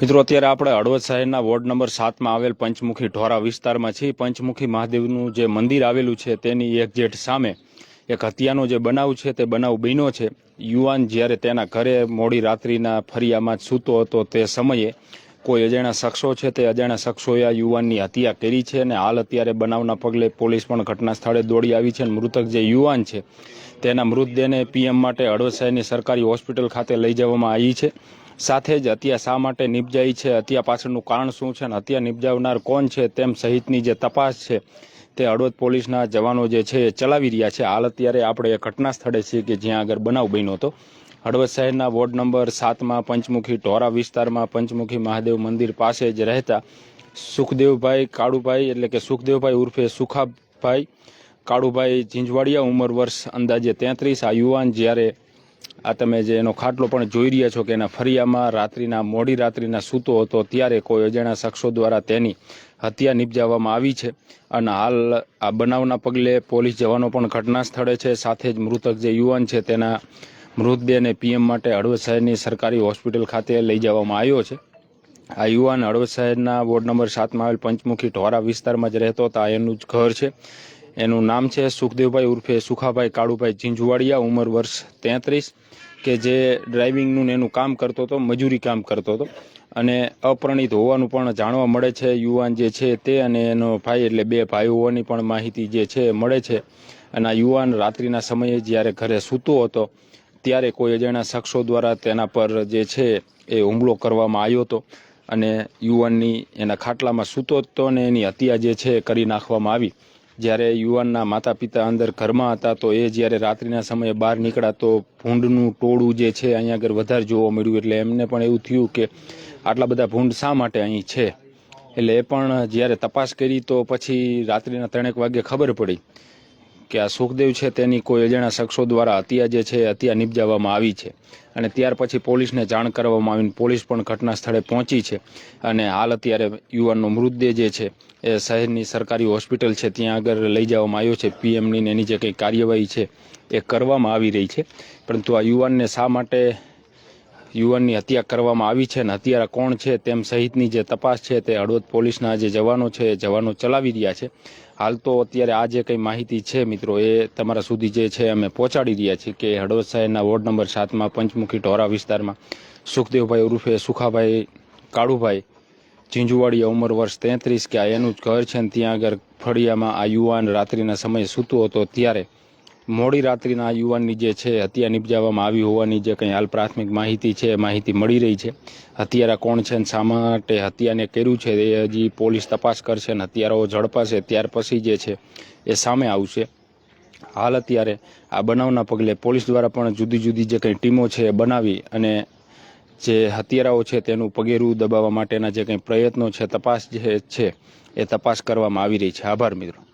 મિત્રો, અત્યારે આપણે હળવદ શહેરના વોર્ડ નંબર સાતમાં આવેલ પંચમુખી ઢોરા વિસ્તારમાં છીએ. પંચમુખી મહાદેવનું જે મંદિર આવેલું છે, તેની એક્ઝેટ સામે એક હત્યાનો જે બનાવ છે, તે બનાવ બન્યો છે. યુવાન જ્યારે તેના ઘરે મોડી રાત્રિના ફરિયામાં સૂતો હતો, તે સમયે કોઈ અજાણ્યા શખ્સો છે, તે અજાણ્યા શખ્સોએ આ યુવાનની હત્યા કરી છે અને હાલ અત્યારે બનાવના પગલે પોલીસ પણ ઘટના સ્થળે દોડી આવી છે અને મૃતક જે યુવાન છે, તેના મૃતદેહને પીએમ માટે હળવદ શહેરની સરકારી હોસ્પિટલ ખાતે લઈ જવામાં આવી છે. સાથે જ હત્યા શા માટે નિપજાઈ છે? હત્યા પાછળનું કારણ શું છે? અને હત્યા નિપજાવનાર કોણ છે? તેમ સહિતની જે તપાસ છે, તે હળવદ પોલીસના જવાનો જે છે, એ ચલાવી રહ્યા છે. હાલ અત્યારે આપણે એ ઘટના સ્થળે છીએ કે જ્યાં આગળ બનાવ બન્યો હતો. હળવદ શહેરના વોર્ડ નંબર સાતમાં પંચમુખી ઢોરા વિસ્તારમાં પંચમુખી મહાદેવ મંદિર પાસે જ રહેતા સુખદેવભાઈ કાળુભાઈ, એટલે કે સુખદેવભાઈ ઉર્ફે સુખાભાઈ કાળુભાઈ ઝીંઝવાડિયા ઉંમર વર્ષ અંદાજે તેત્રીસ, આ યુવાન જ્યારે આ તમે જે એનો ખાટલો પણ જોઈ રહ્યા છો કે એના ફરિયામાં રાત્રિના, મોડી રાત્રિના સૂતો હતો, ત્યારે કોઈ અજાણ્યા શખ્સો દ્વારા તેની હત્યા નિપજાવવામાં આવી છે. અને હાલ આ બનાવના પગલે પોલીસ જવાનો પણ ઘટના સ્થળે છે. સાથે જ મૃતક જે યુવાન છે તેના મૃતદેહને પીએમ માટે હળવદ શહેરની સરકારી હોસ્પિટલ ખાતે લઈ જવામાં આવ્યો છે. આ યુવાન હળવદ શહેરના વોર્ડ નંબર સાતમાં આવેલ પંચમુખી ઢોરા વિસ્તારમાં જ રહેતો હતો. એનું જ ઘર છે. એનું નામ છે સુખદેવભાઈ ઉર્ફે સુખાભાઈ કાળુભાઈ ઝીંઝુવાડિયા, ઉંમર વર્ષ તેત્રીસ, કે જે ડ્રાઇવિંગનું ને એનું કામ કરતો હતો, મજૂરી કામ કરતો હતો. અને અપરણિત હોવાનું પણ જાણવા મળે છે, યુવાન જે છે તે અને એનો ભાઈ એટલે બે ભાઈ હોવાની પણ માહિતી જે છે મળે છે. અને આ યુવાન રાત્રિના સમયે જ્યારે ઘરે સૂતો હતો, ત્યારે કોઈ અજાણ્યા શખ્સો દ્વારા તેના પર જે છે એ હુમલો કરવામાં આવ્યો હતો. અને યુવાનની એના ખાટલામાં સૂતો હતો અને એની હત્યા જે છે કરી નાખવામાં આવી. જ્યારે યુવાનના માતા પિતા અંદર ઘરમાં હતા, તો એ જ્યારે રાત્રિના સમયે બહાર નીકળ્યા, તો ભૂંડનું ટોળું જે છે અહીંયા આગળ વધારે જોવા મળ્યું. એટલે એમને પણ એવું થયું કે આટલા બધા ભૂંડ શા માટે અહીં છે? એટલે એ પણ જ્યારે તપાસ કરી, તો પછી રાત્રિના ત્રણેક વાગે ખબર પડી કે આ સુખદેવ છે તેની કોઈ અજાણ્યા શખ્સો દ્વારા હત્યા જે છે હત્યા નિપજાવવામાં આવી છે. અને ત્યાર પછી પોલીસને જાણ કરવામાં આવીને પોલીસ પણ ઘટના સ્થળે પહોંચી છે. અને હાલ અત્યારે યુવાનનો મૃતદેહ જે છે એ શહેરની સરકારી હોસ્પિટલ છે, ત્યાં આગળ લઈ જવામાં આવ્યો છે. પીએમની એની જે કંઈ કાર્યવાહી છે એ કરવામાં આવી રહી છે. પરંતુ આ યુવાનને શા માટે યુવાનની હત્યા કરવામાં આવી છે અને હત્યારા કોણ છે, તેમ સહિતની જે તપાસ છે તે હળવદ પોલીસના જે જવાનો છે એ જવાનો ચલાવી રહ્યા છે. હાલ તો અત્યારે આ જે કંઈ માહિતી છે મિત્રો, એ તમારા સુધી જે છે અમે પહોંચાડી રહ્યા છીએ કે હળવદ શહેરના વોર્ડ નંબર સાતમાં પંચમુખી ઢોરા વિસ્તારમાં સુખદેવભાઈ ઉર્ફે સુખાભાઈ કાળુભાઈ ઝીંઝુવાડીયા ઉંમર વર્ષ તેત્રીસ, કે આ એનું જ ઘર છે ને ત્યાં આગળ ફળિયામાં આ યુવાન રાત્રિના સમયે સૂતો હતો ત્યારે મોડી રાત્રિના યુવાનની જે છે, હત્યા નિપજાવવામાં આવી હોવાની જે કંઈ હાલ પ્રાથમિક માહિતી છે માહિતી મળી રહી છે. હત્યારા કોણ છે અને શા માટે હત્યાને કર્યું છે, એ હજી પોલીસ તપાસ કરશે અને હત્યારાઓ ઝડપાશે ત્યાર પછી જે છે, એ સામે આવશે. હાલ અત્યારે આ બનાવના પગલે પોલીસ દ્વારા પણ જુદી જુદી જે કંઈ ટીમો છે, એ બનાવી અને જે હત્યારાઓ છે, તેનું પગેરું દબાવવા માટેના જે કંઈ પ્રયત્નો છે, તપાસ જે છે, એ તપાસ કરવામાં આવી રહી છે. આભાર મિત્રો.